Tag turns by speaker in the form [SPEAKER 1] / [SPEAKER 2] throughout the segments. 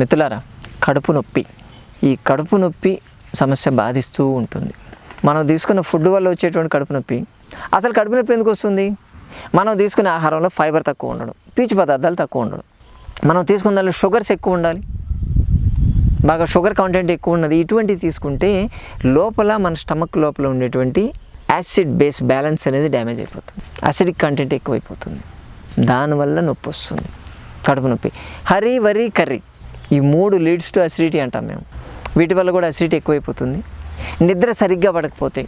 [SPEAKER 1] మిత్రులారా కడుపు నొప్పి. ఈ కడుపు నొప్పి సమస్య బాధిస్తూ ఉంటుంది. మనం తీసుకున్న ఫుడ్ వల్ల వచ్చేటువంటి కడుపు నొప్పి. అసలు కడుపు నొప్పి ఎందుకు వస్తుంది? మనం తీసుకునే ఆహారంలో ఫైబర్ తక్కువ ఉండడం పీచు పదార్థాలు తక్కువ ఉండడం. మనం తీసుకున్న దానిలో షుగర్స్ ఎక్కువ ఉండాలి. బాగా షుగర్ కంటెంట్ ఎక్కువ ఉన్నది. ఇటువంటివి తీసుకుంటే లోపల మన స్టమక్ లోపల ఉండేటువంటి యాసిడ్ బేస్ బ్యాలెన్స్ అనేది డ్యామేజ్ అయిపోతుంది. యాసిడిక్ కంటెంట్ ఎక్కువైపోతుంది. దానివల్ల నొప్పి వస్తుంది. కడుపు నొప్పి. హరి వరి కర్రీ. ఈ మూడు లీడ్స్ టు అసిడిటీ అంటాం మేము. వీటి వల్ల కూడా అసిడిటీ ఎక్కువైపోతుంది. నిద్ర సరిగ్గా పడకపోతే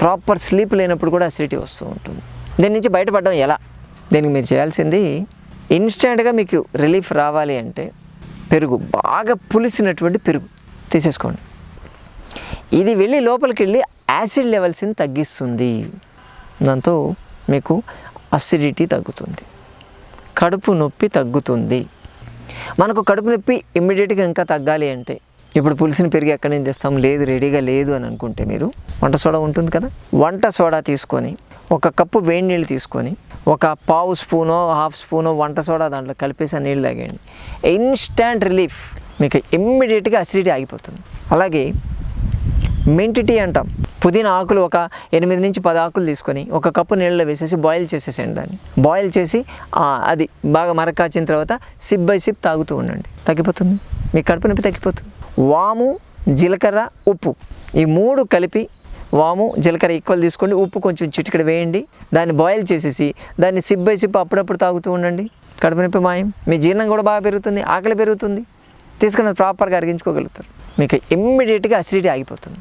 [SPEAKER 1] ప్రాపర్ స్లీప్ లేనప్పుడు కూడా అసిడిటీ వస్తూ ఉంటుంది. దీని నుంచి బయటపడడం ఎలా? దీనికి మీరు చేయాల్సింది ఇన్స్టెంట్గా మీకు రిలీఫ్ రావాలి అంటే పెరుగు బాగా పులిసినటువంటి పెరుగు తీసేసుకోండి. ఇది వెళ్ళి లోపలికి వెళ్ళి యాసిడ్ లెవెల్స్ని తగ్గిస్తుంది. దాంతో మీకు అసిడిటీ తగ్గుతుంది. కడుపు నొప్పి తగ్గుతుంది. మనకు కడుపు నొప్పి ఇమ్మీడియట్గా ఇంకా తగ్గాలి అంటే ఇప్పుడు పులిసిన పెరిగి ఎక్కడి నుంచి తెస్తాం లేదు రెడీగా లేదు అని అనుకుంటే మీరు వంట సోడా ఉంటుంది కదా? వంట సోడా తీసుకొని ఒక కప్పు వేడి నీళ్ళు తీసుకొని ఒక పావు స్పూనో హాఫ్ స్పూనో వంట సోడా దాంట్లో కలిపేసి ఆ నీళ్ళు తాగేయండి. ఇన్స్టాంట్ రిలీఫ్ మీకు ఇమ్మీడియట్గా అసిడిటీ ఆగిపోతుంది. అలాగే మెంటిటీ అంటాం. పుదీనా ఆకులు ఒక ఎనిమిది నుంచి పది ఆకులు తీసుకొని ఒక కప్పు నీళ్ళలో వేసేసి బాయిల్ చేసేసేయండి దాన్ని. బాయిల్ చేసి అది బాగా మరకాచిన తర్వాత సిప్ బై సిప్ తాగుతూ ఉండండి. తగ్గిపోతుంది. మీ కడుపు నొప్పి తగ్గిపోతుంది. వాము జీలకర్ర ఉప్పు. ఈ మూడు కలిపి వాము జీలకర్ర ఈక్వల్ తీసుకోండి. ఉప్పు కొంచెం చిటికడ వేయండి. దాన్ని బాయిల్ చేసేసి దాన్ని సిప్ బై సిప్ అప్పుడప్పుడు తాగుతూ ఉండండి. కడుపు నొప్పి మాయం. మీ జీర్ణం కూడా బాగా పెరుగుతుంది. ఆకలి పెరుగుతుంది. తీసుకున్నది ప్రాపర్గా అరిగించుకోగలుగుతారు. మీకు ఇమ్మీడియట్గా అసిడిటీ ఆగిపోతుంది.